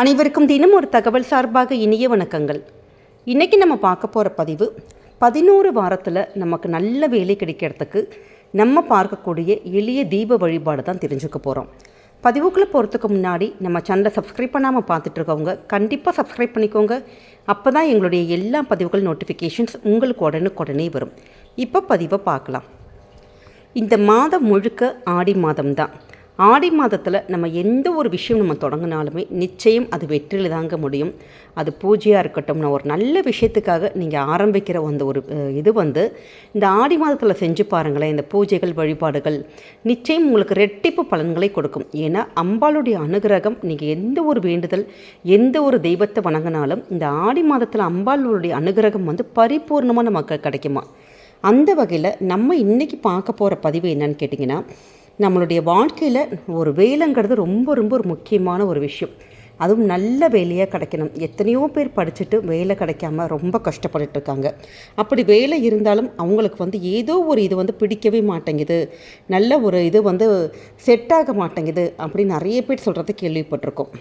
அனைவருக்கும் தினம் ஒரு தகவல் சார்பாக இனிய வணக்கங்கள். இன்றைக்கி நம்ம பார்க்க போகிற பதிவு பதினோரு வாரத்தில் நமக்கு நல்ல வேலை கிடைக்கிறதுக்கு நம்ம பார்க்கக்கூடிய எளிய தீப வழிபாடு தான் தெரிஞ்சுக்க போகிறோம் பதிவுக்குள்ளே போகிறதுக்கு முன்னாடி நம்ம சேனலை சப்ஸ்கிரைப் பண்ணாமல் பார்த்துட்ருக்கவங்க கண்டிப்பாக சப்ஸ்கிரைப் பண்ணிக்கோங்க. அப்போ தான் எங்களுடைய எல்லா பதிவுகள் நோட்டிஃபிகேஷன்ஸ் உங்களுக்கு உடனுக்குடனே வரும். இப்போ பதிவை பார்க்கலாம். இந்த மாதம் முழுக்க ஆடி மாதம் தான் ஆடி மாதத்தில் நம்ம எந்த ஒரு விஷயம் நம்ம தொடங்கினாலுமே நிச்சயம் அது வெற்றியில் தாங்க முடியும். அது பூஜையாக இருக்கட்டும் நான் ஒரு நல்ல விஷயத்துக்காக நீங்கள் ஆரம்பிக்கிற அந்த ஒரு இது வந்து இந்த ஆடி மாதத்தில் செஞ்சு பாருங்களேன் இந்த பூஜைகள் வழிபாடுகள் நிச்சயம் உங்களுக்கு ரெட்டிப்பு பலன்களை கொடுக்கும். ஏன்னா அம்பாளுடைய அனுகிரகம் நீங்கள் எந்த ஒரு வேண்டுதல் எந்த ஒரு தெய்வத்தை வணங்கினாலும் இந்த ஆடி மாதத்தில் அம்பாளுடைய அனுகிரகம் வந்து பரிபூர்ணமாக நமக்கு கிடைக்குமா? அந்த வகையில் நம்ம இன்றைக்கி பார்க்க போகிற பதிவு என்னன்னு கேட்டிங்கன்னா நம்மளுடைய வாழ்க்கையில் ஒரு வேலைங்கிறது ரொம்ப ரொம்ப ஒரு முக்கியமான ஒரு விஷயம். அதுவும் நல்ல வேலையாக கிடைக்கணும். எத்தனையோ பேர் படிச்சுட்டு வேலை கிடைக்காம ரொம்ப கஷ்டப்பட்டுட்டு இருக்காங்க. அப்படி வேலை இருந்தாலும் அவங்களுக்கு வந்து ஏதோ ஒரு இது வந்து பிடிக்கவே மாட்டேங்குது. நல்ல ஒரு இது வந்து செட் ஆக மாட்டேங்குது அப்படின்னு நிறைய பேர் சொல்கிறத கேள்விப்பட்டிருக்கோம்.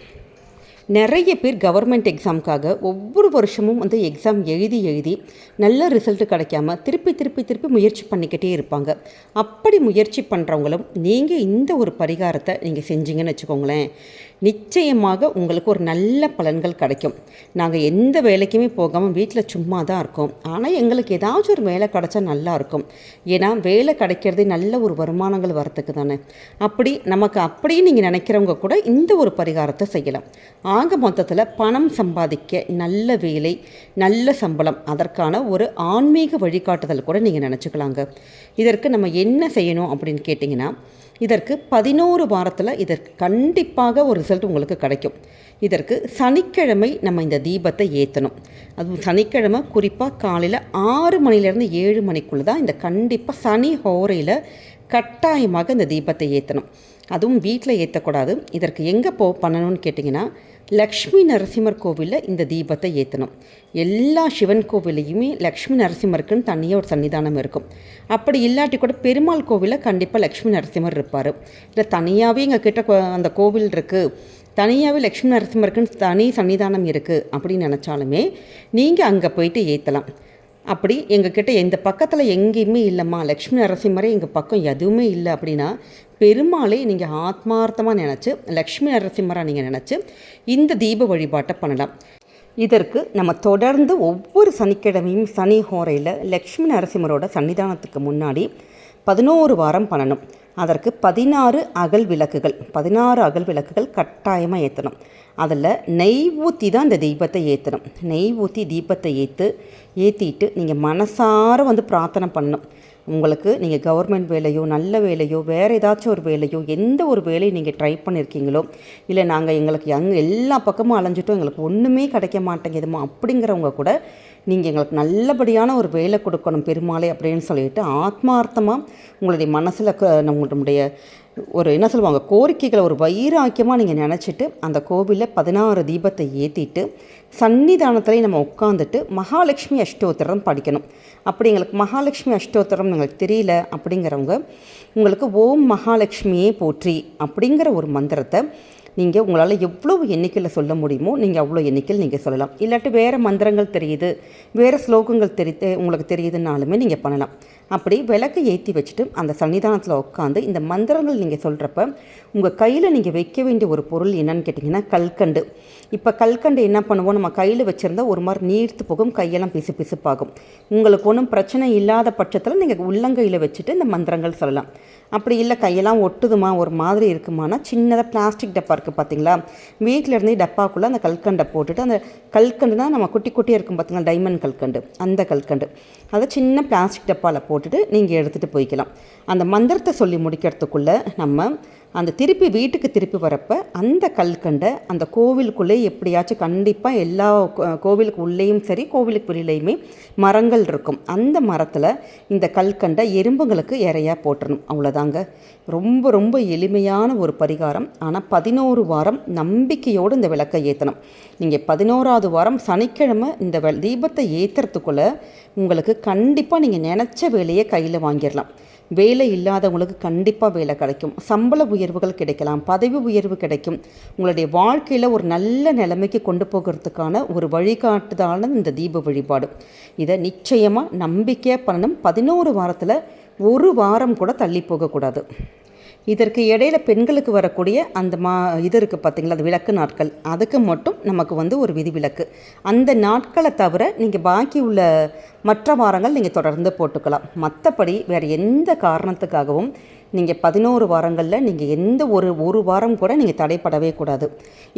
நிறைய பேர் கவர்மெண்ட் எக்ஸாமுக்காக ஒவ்வொரு வருஷமும் வந்து எக்ஸாம் எழுதி எழுதி நல்ல ரிசல்ட் கிடைக்காம திருப்பி திருப்பி திருப்பி முயற்சி பண்ணிக்கிட்டே இருப்பாங்க. அப்படி முயற்சி பண்ணுறவங்களும் நீங்கள் இந்த ஒரு பரிகாரத்தை நீங்கள் செஞ்சீங்கன்னு வச்சுக்கோங்களேன். நிச்சயமாக உங்களுக்கு ஒரு நல்ல பலன்கள் கிடைக்கும். நாங்கள் எந்த வேலைக்குமே போகாமல் வீட்டில் சும்மா தான் இருக்கோம். ஆனால் எங்களுக்கு ஏதாச்சும் ஒரு வேலை கிடைச்சா நல்லா இருக்கும். ஏன்னா வேலை கிடைக்கிறதே நல்ல ஒரு வருமானங்கள் வரத்துக்கு தானே. அப்படி நமக்கு அப்படியே நீங்கள் நினைக்கிறவங்க கூட இந்த ஒரு பரிகாரத்தை செய்யலாம். ஆக மொத்தத்தில் பணம் சம்பாதிக்க நல்ல வேலை நல்ல சம்பளம் அதற்கான ஒரு ஆன்மீக வழிகாட்டுதல் கூட நீங்கள் நினச்சிக்கலாங்க. இதற்கு நம்ம என்ன செய்யணும் அப்படின்னு கேட்டிங்கன்னா இதற்கு பதினோரு வாரத்தில் இதற்கு கண்டிப்பாக ஒரு ரிசல்ட் உங்களுக்கு கிடைக்கும். இதற்கு சனிக்கிழமை நம்ம இந்த தீபத்தை ஏற்றணும் அதுவும் சனிக்கிழமை குறிப்பாக காலையில் ஆறு மணிலேருந்து ஏழு மணிக்குள்ளே தான் இந்த கண்டிப்பாக சனி ஹோரையில் கட்டாயமாக இந்த தீபத்தை ஏற்றணும் அதுவும் வீட்டில் ஏற்றக்கூடாது இதற்கு எங்கே போ பண்ணணும்னு கேட்டிங்கன்னா லக்ஷ்மி நரசிம்மர் கோவிலில் இந்த தீபத்தை ஏற்றணும் எல்லா சிவன் கோவிலையுமே லக்ஷ்மி நரசிம்மருக்குன்னு தனியாக ஒரு சன்னிதானம் இருக்கும். அப்படி இல்லாட்டி கூட பெருமாள் கோவிலில் கண்டிப்பாக லக்ஷ்மி நரசிம்மர் இருப்பார். இல்லை தனியாகவே எங்கள் கிட்ட கோ- அந்த கோவில் இருக்குது தனியாகவே லக்ஷ்மி நரசிம்மருக்குன்னு தனி சன்னிதானம் இருக்குது அப்படின்னு நினச்சாலுமே நீங்கள் அங்கே போயிட்டு ஏற்றலாம் அப்படி எங்ககிட்ட எந்த பக்கத்தில் எங்கேயுமே இல்லைம்மா லக்ஷ்மி நரசிம்மரே எங்கள் பக்கம் எதுவுமே இல்லை அப்படின்னா பெருமாளை நீங்கள் ஆத்மார்த்தமாக நினச்சி லக்ஷ்மி நரசிம்மராக நீங்கள் நினச்சி இந்த தீப வழிபாட்டை பண்ணலாம். இதற்கு நம்ம தொடர்ந்து ஒவ்வொரு சனிக்கிழமையும் சனி ஹோரையில் லக்ஷ்மி நரசிம்மரோட சன்னிதானத்துக்கு முன்னாடி பதினோரு வாரம் பண்ணணும். அதற்கு பதினாறு அகல் விளக்குகள் பதினாறு அகல் விளக்குகள் கட்டாயமாக ஏற்றணும் அதில் நெய் ஊற்றி தான் இந்த தீபத்தை ஏற்றணும் நெய் ஊற்றி தீபத்தை ஏற்று ஏற்றிட்டு நீங்கள் மனசார வந்து பிரார்த்தனை பண்ணணும். உங்களுக்கு நீங்கள் கவர்மெண்ட் வேலையோ நல்ல வேலையோ வேறு ஏதாச்சும் ஒரு வேலையோ எந்த ஒரு வேலையை நீங்கள் ட்ரை பண்ணியிருக்கீங்களோ இல்லை நாங்கள் எங்களுக்கு எங் எல்லா பக்கமும் அலைஞ்சிட்டோம் எங்களுக்கு ஒன்றுமே கிடைக்க மாட்டேங்குதுமா அப்படிங்கிறவங்க கூட நீங்கள் எங்களுக்கு நல்லபடியான ஒரு வேலை கொடுக்கணும் பெருமாளை அப்படின்னு சொல்லிட்டு ஆத்மார்த்தமாக உங்களுடைய மனசில் உங்களுடைய ஒரு என்ன சொல்லுவாங்க கோரிக்கைகளை ஒரு வைராக்கியமாக நீங்கள் நினச்சிட்டு அந்த கோவிலில் பதினாறு தீபத்தை ஏற்றிட்டு சன்னிதானத்துலேயும் நம்ம உட்காந்துட்டு மகாலட்சுமி அஷ்டோத்திரம் படிக்கணும். அப்படி எங்களுக்கு மகாலட்சுமி அஷ்டோத்திரம் எங்களுக்கு தெரியல அப்படிங்கிறவங்க உங்களுக்கு ஓம் மகாலட்சுமியே போற்றி அப்படிங்கிற ஒரு மந்திரத்தை நீங்கள் உங்களால் எவ்வளோ எண்ணிக்கையில் சொல்ல முடியுமோ நீங்கள் அவ்வளோ எண்ணிக்கையில் நீங்கள் சொல்லலாம். இல்லாட்டி வேறு மந்திரங்கள் தெரியுது வேறு ஸ்லோகங்கள் தெரியுது உங்களுக்கு தெரியுதுனாலுமே நீங்கள் பண்ணலாம். அப்படி விளக்கு ஏற்றி வச்சுட்டு அந்த சன்னிதானத்தில் உட்காந்து இந்த மந்திரங்கள் நீங்கள் சொல்கிறப்ப உங்கள் கையில் நீங்கள் வைக்க வேண்டிய ஒரு பொருள் என்னன்னு கேட்டிங்கன்னா கல்கண்டு. இப்போ கல்கண்டு என்ன பண்ணுவோம்? நம்ம கையில் வச்சுருந்தா ஒரு மாதிரி நீர்த்து போகும் கையெல்லாம் பிசு பிசுப்பாகும். உங்களுக்கு ஒன்றும் பிரச்சனை இல்லாத பட்சத்தில் நீங்கள் உள்ளங்கையில் வச்சுட்டு இந்த மந்திரங்கள் சொல்லலாம். அப்படி இல்லை கையெல்லாம் ஒட்டுதுமா? ஒரு மாதிரி இருக்குமானா? சின்னதாக பிளாஸ்டிக் டப்பா இருக்குது பார்த்தீங்களா வீட்டில் இருந்தே டப்பாக்குள்ளே அந்த கல்கண்டை போட்டுட்டு அந்த கல்கண்டுனா நம்ம குட்டி குட்டியாக இருக்கும் பார்த்தீங்களா டைமண்ட் கல்கண்டு. அந்த கல்கண்டு. அதை சின்ன பிளாஸ்டிக் டப்பாவில் போட்டு போட்டுட்டு நீங்கள் எடுத்துகிட்டு போய்க்கலாம். அந்த மந்திரத்தை சொல்லி முடிக்கிறதுக்குள்ளே நம்ம அந்த திருப்பி வீட்டுக்கு திருப்பி வரப்போ அந்த கல்கண்டை அந்த கோவிலுக்குள்ளே எப்படியாச்சும் கண்டிப்பாக எல்லா கோவிலுக்கு உள்ளேயும் சரி கோவிலுக்கு வெளியிலையுமே மரங்கள் இருக்கும். அந்த மரத்தில் இந்த கல்கண்டை எறும்புங்களுக்கு இறையாக போட்டுடணும் அவ்வளோதாங்க ரொம்ப ரொம்ப எளிமையான ஒரு பரிகாரம். ஆனால் பதினோரு வாரம் நம்பிக்கையோடு இந்த விளக்கை ஏற்றணும் நீங்கள் பதினோராவது வாரம் சனிக்கிழமை இந்த தீபத்தை ஏற்றுறதுக்குள்ளே உங்களுக்கு கண்டிப்பாக நீங்கள் நினச்ச வேலையை கையில் வாங்கிடலாம். வேலை இல்லாதவங்களுக்கு கண்டிப்பாக வேலை கிடைக்கும். சம்பள உயர்வுகள் கிடைக்கலாம் பதவி உயர்வு கிடைக்கும். உங்களுடைய வாழ்க்கையில் ஒரு நல்ல நிலைமைக்கு கொண்டு போகிறதுக்கான ஒரு வழிகாட்டுதான இந்த தீப வழிபாடு. இதை நிச்சயமாக நம்பிக்கையாக பண்ணணும். பதினோரு வாரத்தில் ஒரு வாரம் கூட தள்ளி போகக்கூடாது. இதற்கு இடையில பெண்களுக்கு வரக்கூடிய அந்த மா இது இருக்குது பார்த்தீங்களா அது விளக்கு நாட்கள். அதுக்கு மட்டும் நமக்கு வந்து ஒரு விதிவிலக்கு. அந்த நாட்களை தவிர நீங்கள் பாக்கி உள்ள மற்ற வாரங்கள் நீங்கள் தொடர்ந்து போட்டுக்கலாம். மற்றபடி வேறு எந்த காரணத்துக்காகவும் நீங்கள் பதினோரு வாரங்களில் நீங்கள் எந்த ஒரு ஒரு வாரம் கூட நீங்கள் தடைப்படவே கூடாது.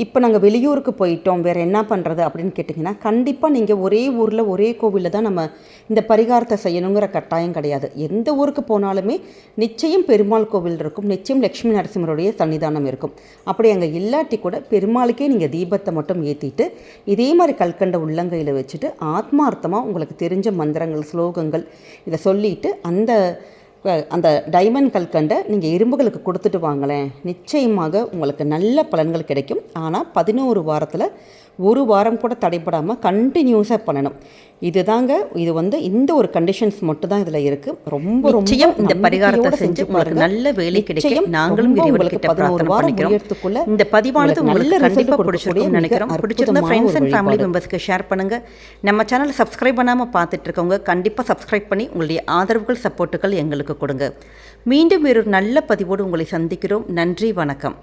இப்போ நாங்கள் வெளியூருக்கு போயிட்டோம் வேறு என்ன பண்ணுறது அப்படின்னு கேட்டிங்கன்னா கண்டிப்பாக நீங்கள் ஒரே ஊரில் ஒரே கோவிலில் தான் நம்ம இந்த பரிகாரத்தை செய்யணுங்கிற கட்டாயம் கிடையாது. எந்த ஊருக்கு போனாலுமே நிச்சயம் பெருமாள் கோவில் இருக்கும். நிச்சயம் லக்ஷ்மி நரசிம்மருடைய சன்னிதானம் இருக்கும். அப்படி அங்கே இல்லாட்டி கூட பெருமாளுக்கே நீங்கள் தீபத்தை மட்டும் ஏற்றிட்டு இதே மாதிரி கல்கண்ட உள்ளங்கையில் வச்சுட்டு ஆத்மார்த்தமாக உங்களுக்கு தெரிஞ்ச மந்திரங்கள் ஸ்லோகங்கள் இதை சொல்லிட்டு அந்த அந்த டைமண்ட் கல்கண்டை நீங்கள் இரும்புகளுக்கு கொடுத்துட்டு வாங்களேன். நிச்சயமாக உங்களுக்கு நல்ல பலன்கள் கிடைக்கும். ஆனால் பதினோரு வாரத்தில் ஒரு வாரம் கூட தடைப்படாமல் கண்டினியூஸாக பண்ணணும். இதுதாங்க இது வந்து இந்த ஒரு கண்டிஷன்ஸ் மட்டும் தான் இதில் இருக்குது ரொம்ப ரொம்ப இந்த பரிகாரத்தை செஞ்சு உங்களுக்கு. நல்ல வேலை கிடைக்க நிச்சயம் நாங்களும் உங்களுக்கு கிட்ட 11 பிரார்த்தனை வாரம் முடியறதுக்குள்ள இந்த பதிவானது உங்களுக்கு கண்டிப்பாக மிக நினைக்கிறோம். பிடிச்சிருந்த ஃப்ரெண்ட்ஸ் ஒரு அண்ட் ஃபேமிலி. மெம்பர்ஸ்க்கு ஷேர் பண்ணுங்க. நம்ம சேனலை சப்ஸ்கிரைப் பண்ணாமல் பார்த்துட்டு இருக்கவங்க கண்டிப்பாக சப்ஸ்கிரைப் பண்ணி உங்களுடைய ஆதரவுகள் சப்போர்ட்டுகள் எங்களுக்கு கொடுங்க. மீண்டும் வேறொரு நல்ல பதிவோடு உங்களை சந்திக்கிறோம். நன்றி வணக்கம்.